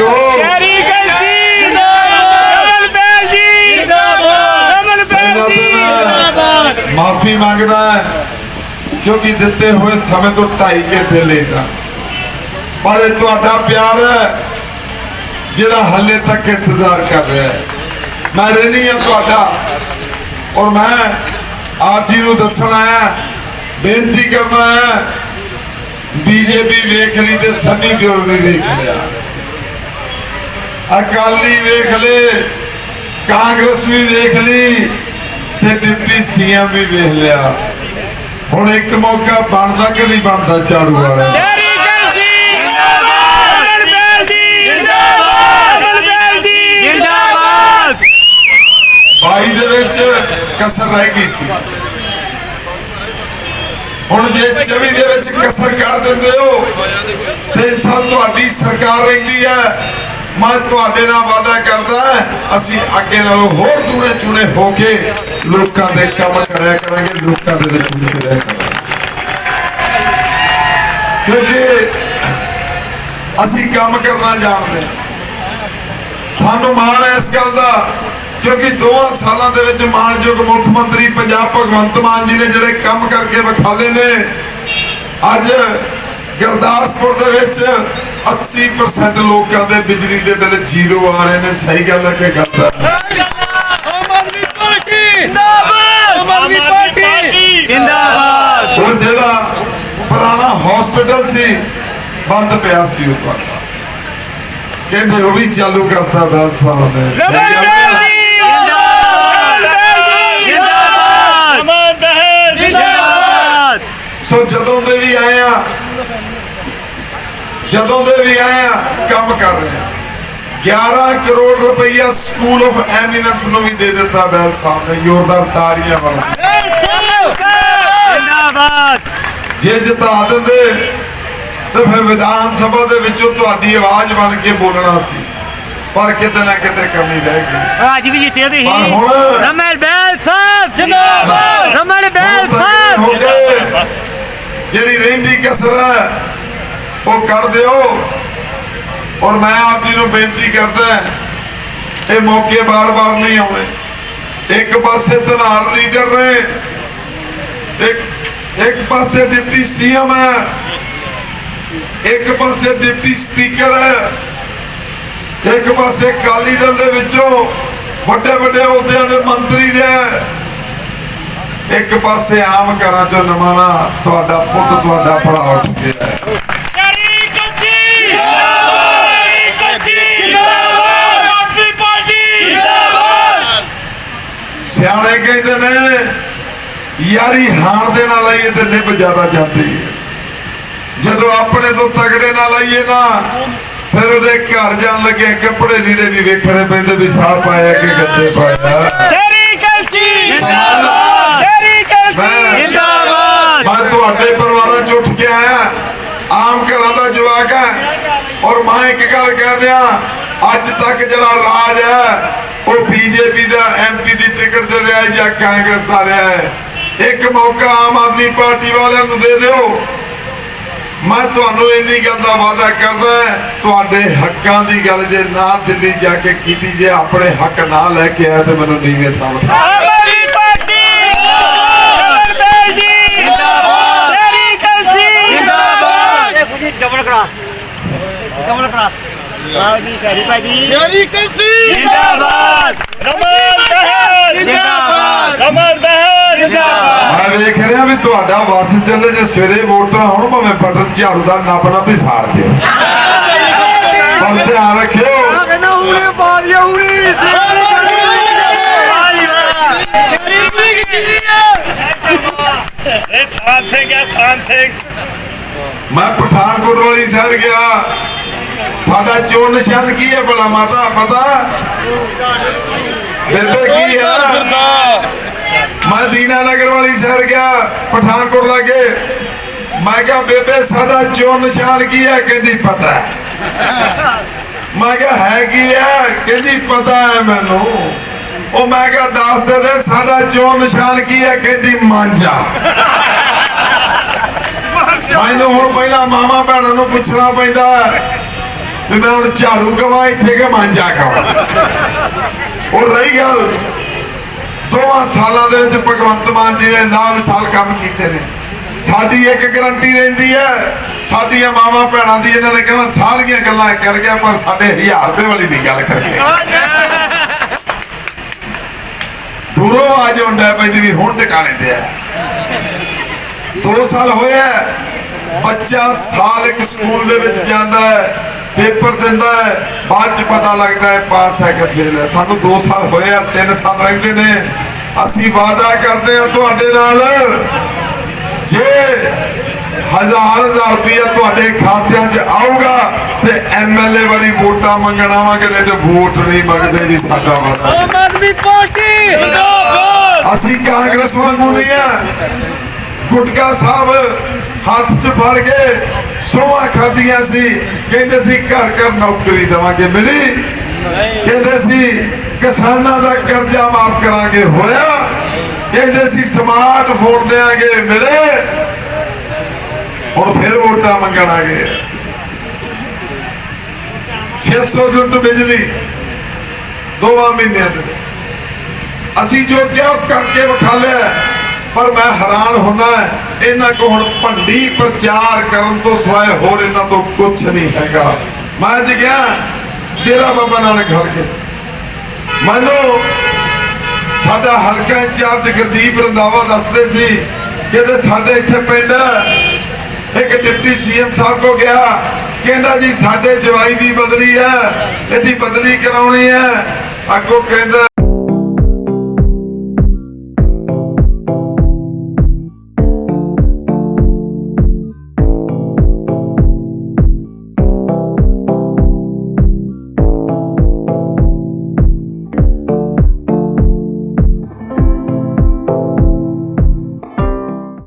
ਹੋ। ਸ਼ਹਿਰੀ ਬੈਲ ਜੀ। ਰਮਨ ਬੈਲ ਜੀ। ਮਾਫੀ ਮੰਗਦਾ ਹੈ, ਕਿਉਂਕਿ ਦਿੱਤੇ ਹੋਏ ਸਮੇਂ ਤੋਂ 2.5 ਘੰਟੇ ਲੇਟ ਆ। ਪਰ ਇਹ ਤੁਹਾਡਾ ਪਿਆਰ ਹੈ ਜਿਹੜਾ ਹੱਲੇ ਤੱਕ ਇੰਤਜ਼ਾਰ ਕਰ ਰਿਹਾ ਹੈ। ਮੈਂ ਰਹਿਣੀ ਆ ਤੁਹਾਡਾ ਔਰ ਮੈਂ ਆਪ ਜੀ ਨੂੰ ਦੱਸਣ ਆਇਆ ਬੇਨਤੀ ਕਰਨ ਆਇਆ ਬੀਜੇਪੀ ਵੇਖ ਲਈ ਤੇ ਸੰਨੀ ਦਿਓਲ ਨੇ ਵੇਖ ਲਿਆ। ਅਕਾਲੀ ਵੇਖ ਲਏ ਕਾਂਗਰਸ ਵੀ ਵੇਖ ਲਈ ਤੇ ਡਿਪਟੀ ਸੀਐਮ ਵੀ ਵੇਖ ਲਿਆ। ਹੁਣ ਇੱਕ ਮੌਕਾ ਬਣਦਾ ਕਿ ਨਹੀਂ ਬਣਦਾ ਝਾੜੂ ਵਾਲਾ? 22 ਦੇ ਵਿੱਚ ਕਸਰ ਰਹਿ ਗਈ ਸੀ। ਹੁਣ ਜੇ 24 ਦੇ ਵਿੱਚ ਕਸਰ ਕਰ ਦਿੰਦੇ ਹੋ ਤਿੰਨ ਸਾਲ ਤੁਹਾਡੀ ਸਰਕਾਰ ਰਹਿੰਦੀ ਹੈ। ਮੈਂ ਤੁਹਾਡੇ ਨਾਲ ਵਾਅਦਾ ਕਰਦਾ ਅਸੀਂ ਅੱਗੇ ਨਾਲੋਂ ਹੋਰ ਦੂਣੇ ਚੁਣੇ ਹੋ ਕੇ ਲੋਕਾਂ ਦੇ ਕੰਮ ਕਰਿਆ ਕਰਾਂਗੇ, ਲੋਕਾਂ ਦੇ ਵਿੱਚ ਵਿਚਰਿਆ ਕਰਾਂਗੇ। ਕਿਉਂਕਿ ਅਸੀਂ ਕੰਮ ਕਰਨਾ ਜਾਣਦੇ ਹਾਂ। ਸਾਨੂੰ ਮਾਣ ਹੈ ਇਸ ਗੱਲ ਦਾ, ਕਿਉਂਕਿ ਦੋਹਾਂ ਸਾਲਾਂ ਦੇ ਵਿੱਚ ਮਾਣਯੋਗ ਮੁੱਖ ਮੰਤਰੀ ਪੰਜਾਬ ਭਗਵੰਤ ਮਾਨ ਜੀ ਨੇ ਜਿਹੜੇ ਕੰਮ ਕਰਕੇ ਵਿਖਾਲੇ ਨੇ, ਅੱਜ ਗੁਰਦਾਸਪੁਰ ਦੇ ਵਿੱਚ 80% ਲੋਕਾਂ ਦੇ ਬਿਜਲੀ ਦੇ ਬਿੱਲ ਜ਼ੀਰੋ ਆ ਰਹੇ ਨੇ। ਸਹੀ ਗੱਲ ਹੈ ਕਿ ਗਲਤ ਹੈ? ਆਮ ਆਦਮੀ ਪਾਰਟੀ ਜਿੰਦਾਬਾਦ। ਆਮ ਆਦਮੀ ਪਾਰਟੀ ਜਿੰਦਾਬਾਦ ਹੁਣ ਜਿਹੜਾ ਪੁਰਾਣਾ ਹਸਪੀਟਲ ਸੀ ਬੰਦ ਪਿਆ ਸੀ ਉਹ ਤੁਹਾਡਾ। ਕਹਿੰਦੇ ਉਹ ਵੀ ਚਾਲੂ ਕਰਤਾ ਬੈਲ ਸਾਹਿਬ ਨੇ। ਸਹੀ ਗੱਲ ਹੈ। ਸੋ ਜਦੋਂ ਦੇ ਵੀ ਆਏ ਆ ਜਦੋਂ ਦੇ ਵੀ ਆਏ ਆ ਕੰਮ ਕਰ ਰਹੇ ਆ। 11 ਕਰੋੜ ਰੁਪਈਆ ਸਕੂਲ ਆਫ ਐਮੀਨੈਂਸ ਨੂੰ ਵੀ ਦੇ ਦਿੱਤਾ ਬੈਲ ਸਾਹਿਬ ਨੇ ਜ਼ੋਰਦਾਰ ਤਾੜੀਆਂ ਵਾਲਾ। ਜਿੰਦਾਬਾਦ। ਜੇ ਜਿਤਾ ਦਿੰਦੇ ਤਾਂ ਫਿਰ ਵਿਧਾਨ ਸਭਾ ਦੇ ਵਿੱਚੋਂ ਤੁਹਾਡੀ ਆਵਾਜ਼ ਬਣ ਕੇ ਬੋਲਣਾ ਸੀ। ਪਰ ਕਿਤੇ ਨਾ ਕਿਤੇ ਕਮੀ ਰਹਿ ਗਈ। ਅੱਜ ਵੀ ਜਿੱਤੇ ਪਰ ਹੁਣ- ਰਮਨ ਬੈਲ ਸਾਹਿਬ ਜਿੰਦਾਬਾਦ। ਰਮਨ ਬੈਲ ਹੋ ਸਾਹਿਬ ਜਿਹੜੀ ਰਹਿੰਦੀ ਕਸਰ ਹੈ ਉਹ ਕਰ ਦਿਓ। ਔਰ ਮੈਂ ਆਪ ਜੀ ਨੂੰ ਬੇਨਤੀ ਕਰਦਾ ਇਹ ਮੌਕੇ ਬਾਰ-ਬਾਰ ਨਹੀਂ ਆਉਣੇ। ਇੱਕ ਪਾਸੇ ਧਨਾਰ ਲੀਡਰ ਨੇ, ਇੱਕ ਇੱਕ ਪਾਸੇ ਡਿਪਟੀ ਸੀਐਮ ਹੈ, ਇੱਕ ਪਾਸੇ ਡਿਪਟੀ ਸਪੀਕਰ ਹੈ, ਇੱਕ ਪਾਸੇ ਅਕਾਲੀ ਦਲ ਦੇ ਵਿੱਚੋਂ ਵੱਡੇ ਵੱਡੇ ਅਹੁਦਿਆਂ ਦੇ ਮੰਤਰੀ ਨੇ। ਇੱਕ ਪਾਸੇ ਆਮ ਘਰਾਂ ਚੋਂ ਨਵਾਣਾ ਤੁਹਾਡਾ ਪੁੱਤ, ਤੁਹਾਡਾ ਭਰਾ ਉੱਠ ਗਿਆ ਸਿਆਣੇ ਕਹਿੰਦੇ ਨੇ ਯਾਰੀ ਹਾਰ ਦੇ ਨਾਲ ਆਈਏ ਤੇ ਨਿਭ ਜ਼ਿਆਦਾ ਜਾਂਦੀ ਹੈ। ਜਦੋਂ ਆਪਣੇ ਤੋਂ ਤਗੜੇ ਨਾਲ ਆਈਏ ਨਾ ਫਿਰ ਉਹਦੇ ਘਰ ਜਾਣ ਲੱਗੇ ਕੱਪੜੇ ਲੀੜੇ ਵੀ ਵੇਖਣੇ ਪੈਂਦੇ ਵੀ ਸਾਹ ਪਾਇਆ ਕਿ ਗੱਦੇ ਪਾਇਆ। ਸ਼ਰੀ ਕੱਚੀ ਜਿੰਦਾਬਾਦ। ਸ਼ਰੀ ਮੈਂ- ਜਿੰਦਾਬਾਦ। ਮੈਂ ਤੁਹਾਡੇ ਪਰਿਵਾਰਾਂ ਚ ਉੱਠ ਕੇ ਆਇਆ। ਆਮ ਘਰਾਂ ਦਾ ਜਵਾਕ ਹੈ। ਔਰ ਮੈਂ ਇੱਕ ਗੱਲ ਕਹਿ ਦਿਆਂ ਅੱਜ ਤੱਕ ਜਿਹੜਾ ਰਾਜ ਹੈ ਬੀਜੇਪੀ ਦਾ ਐਮਪੀ ਦੀ ਟਿਕਟ ਤੇ ਰਿਹਾ ਜਾਂ ਕਾਂਗਰਸ ਦਾ ਰਿਹਾ ਹੈ? ਇੱਕ ਮੌਕਾ ਆਮ ਆਦਮੀ ਪਾਰਟੀ ਵਾਲਿਆਂ ਨੂੰ ਦੇ ਦਿਓ। ਮੈਂ ਤੁਹਾਨੂੰ ਇੰਨੀ ਗੱਲ ਦਾ ਵਾਅਦਾ ਕਰਦਾ ਤੁਹਾਡੇ ਹੱਕਾਂ ਦੀ ਗੱਲ ਜੇ ਨਾ ਦਿੱਲੀ ਜਾ ਕੇ ਕੀਤੀ ਜੇ ਆਪਣੇ ਹੱਕ ਨਾ ਲੈ ਕੇ ਆਇਆ ਤੇ ਮੈਨੂੰ ਨੀਵੇਂ ਥਾਂ ਬਿਠਾ ਡਬਲ ਡਬਲ ਆਓ ਜੀ ਸ਼ਰੀ ਭਾਜੀ ਸ਼ਰੀ ਕਲਸੀ! ਜਿੰਦਾਬਾਦ! ਰਮਨ ਬਹਿਰ ਜਿੰਦਾਬਾਦ! ਰਮਨ ਬਹਿਰ ਜਿੰਦਾਬਾਦ! ਮੈਂ ਵੇਖ ਰਿਹਾ ਵੀ ਤੁਹਾਡਾ ਵਸ ਚੱਲੇ ਜੇ ਸਵੇਰੇ ਵੋਟਾਂ ਹੁਣ ਭਾਵੇਂ ਬਟਨ ਝਾੜੂ ਦਾ ਨੱਪ ਨੱਪ ਹੀ ਸਾੜ ਦਿਓ। ਪਰ ਧਿਆਨ ਰੱਖਿਓ। ਕਹਿੰਦਾ ਹੁਣੇ ਪਾ ਦਿਆ ਹੁਣੇ। ਇਹ ਖਾਨ ਸਿੰਘ ਹੈ ਖਾਨ ਸਿੰਘ ਮੈਂ ਪਠਾਨਕੋਟ ਵਾਲੀ ਸਾਈਡ ਗਿਆ। ਸਾਡਾ ਚੋਣ ਨਿਸ਼ਾਨ ਕੀ ਹੈ ਭਲਾ ਮਾਤਾ? ਪਤਾ? ਬੇਬੇ ਕੀ ਹੈ ਮੈਂ ਦੀਨਾ ਨਗਰ ਵਾਲੀ ਸਾਈਡ ਗਿਆ ਪਠਾਨਕੋਟ ਲਾਗੇ ਮੈਂ ਕਿਹਾ ਬੇਬੇ ਸਾਡਾ ਚੋਣ ਨਿਸ਼ਾਨ ਕੀ ਹੈ? ਕਹਿੰਦੀ ਪਤਾ ਹੈ। ਮੈਂ ਕਿਹਾ ਹੈ ਕੀ ਹੈ? ਕਹਿੰਦੀ ਪਤਾ ਹੈ ਮੈਨੂੰ। ਉਹ ਮੈਂ ਕਿਹਾ ਦੱਸ ਦੇ ਦੇ ਸਾਡਾ ਚੋਣ ਨਿਸ਼ਾਨ ਕੀ ਹੈ? ਕਹਿੰਦੀ ਮਾਂਜਾ। ਮੈਨੂੰ ਹੁਣ ਪਹਿਲਾਂ ਮਾਮਾ ਭੈਣਾਂ ਨੂੰ ਪੁੱਛਣਾ ਪੈਂਦਾ ਵੀ ਮੈਂ ਹੁਣ ਝਾੜੂ ਕਵਾਂ, ਇੱਥੇ ਕਿ ਮਾਂਜਾ ਕਵਾਂ? ਉਹ ਰਹੀ ਗੱਲ ਦੋਵਾਂ ਸਾਲਾਂ ਦੇ ਵਿੱਚ ਭਗਵੰਤ ਮਾਨ ਜੀ ਨੇ ਨਾ ਮਿਸਾਲ ਕੰਮ ਕੀਤੇ ਨੇ। ਸਾਡੀ ਇੱਕ ਗਰੰਟੀ ਰਹਿੰਦੀ ਹੈ, ਸਾਡੀਆਂ ਮਾਵਾਂ ਭੈਣਾਂ ਦੀ, ਇਹਨਾਂ ਨੇ ਕਹਿਣਾ ਸਾਰੀਆਂ ਗੱਲਾਂ ਕਰ ਗਿਆ, ਪਰ ਸਾਡੇ 1000 ਰੁਪਏ ਵਾਲੀ ਦੀ ਗੱਲ ਕਰ ਦੂਰੋਂ ਆਵਾਜ਼ ਹੁੰਦਾ ਪੈਂਦੀ ਵੀ ਹੁਣ ਟਿਕਾਣੇ ਤੇ ਹੈ। 2 ਸਾਲ ਹੋਇਆ ਬੱਚਾ ਸਾਲ ਇੱਕ ਸਕੂਲ ਦੇ ਵਿੱਚ ਜਾਂਦਾ ਹੈ ਪੇਪਰ ਦਿੰਦਾ ਹੈ ਬਾਅਦ ਚ ਪਤਾ ਲੱਗਦਾ ਹੈ ਪਾਸ ਹੈ ਕਿ ਫੇਲ ਹੈ। ਸਾਨੂੰ 2 ਸਾਲ ਹੋਏ ਆ 3 ਸਾਲ ਰਹਿੰਦੇ ਨੇ। ਅਸੀਂ ਵਾਅਦਾ ਕਰਦੇ ਹਾਂ ਤੁਹਾਡੇ ਨਾਲ ਜੇ ਹਜ਼ਾਰ ਹਜ਼ਾਰ ਰੁਪਇਆ ਤੁਹਾਡੇ ਖਾਤਿਆਂ 'ਚ ਆਊਗਾ ਤੇ ਐਮਐਲਏ ਵਾਲੀ ਵੋਟਾਂ ਮੰਗਣ ਆਵਾਂਗੇ ਨਹੀਂ ਤੇ ਵੋਟ ਨਹੀਂ ਮੰਗਦੇ ਜੀ ਸਾਡਾ ਵਾਅਦਾ। ਆਮ ਆਦਮੀ ਪਾਰਟੀ ਜਿੰਦਾਬਾਦ! ਅਸੀਂ ਕਾਂਗਰਸ ਵਾਂਗੂ ਨਹੀਂ ਆ। ਗੁਟਕਾ ਸਾਹਿਬ ਹੱਥ 'ਚ ਫੜ ਕੇ ਸੋਹਾਂ ਖਾਧੀਆਂ ਸੀ। ਕਹਿੰਦੇ ਸੀ, ਘਰ ਘਰ ਨੌਕਰੀ ਦੇਵਾਂਗੇ ਮਿਲੀ। ਕਹਿੰਦੇ ਸੀ, ਕਿਸਾਨਾਂ ਦਾ ਕਰਜ਼ਾ ਮਾਫ ਕਰਾਂਗੇ ਹੋਇਆ। ਕਹਿੰਦੇ ਸੀ ਸਮਾਰਟਫੋਨ ਦੇਾਂਗੇ ਮਿਲੇ। ਹੁਣ ਫਿਰ ਵੋਟਾਂ ਮੰਗਣ ਆ ਗਏ। 600 ਯੂਨਿਟ ਬਿਜਲੀ ਦੋਵਾਂ ਮਹੀਨਿਆਂ ਦੇ ਵਿੱਚ। ਅਸੀਂ ਜੋ ਕਿਹਾ ਉਹ ਕਰਕੇ ਵਿਖਾ ਲਿਆ। ਪਰ ਮੈਂ ਹੈਰਾਨ ਹੁੰਦਾ ਇਹਨਾਂ ਕੋ ਹੁਣ ਭੰਡੀ ਪ੍ਰਚਾਰ ਕਰਨ ਤੋਂ ਸਿਵਾਏ ਹੋਰ ਇਹਨਾਂ ਤੋਂ ਕੁਝ ਨਹੀਂ ਹੈਗਾ। ਮੈਂ ਅੱਜ ਗਿਆ ਡੇਰਾ ਬਾਬਾ ਨਾਨਕ ਹਲਕੇ ਚ। ਮੈਨੂੰ ਸਾਡਾ ਹਲਕਾ ਇੰਚਾਰਜ ਗੁਰਦੀਪ ਰੰਦਾਵਾ ਦੱਸਦੇ ਸੀ ਕਹਿੰਦੇ ਸਾਡੇ ਇੱਥੇ ਪਿੰਡ ਇੱਕ ਡਿਪਟੀ ਸੀਐਮ ਸਾਹਿਬ ਕੋ ਗਿਆ, ਕਹਿੰਦਾ ਜੀ ਸਾਡੇ ਜਵਾਈ ਦੀ ਬਦਲੀ ਹੈ, ਇਹਦੀ ਬਦਲੀ ਕਰਾਉਣੀ ਹੈ। ਅੱਗੋਂ ਕਹਿੰਦਾ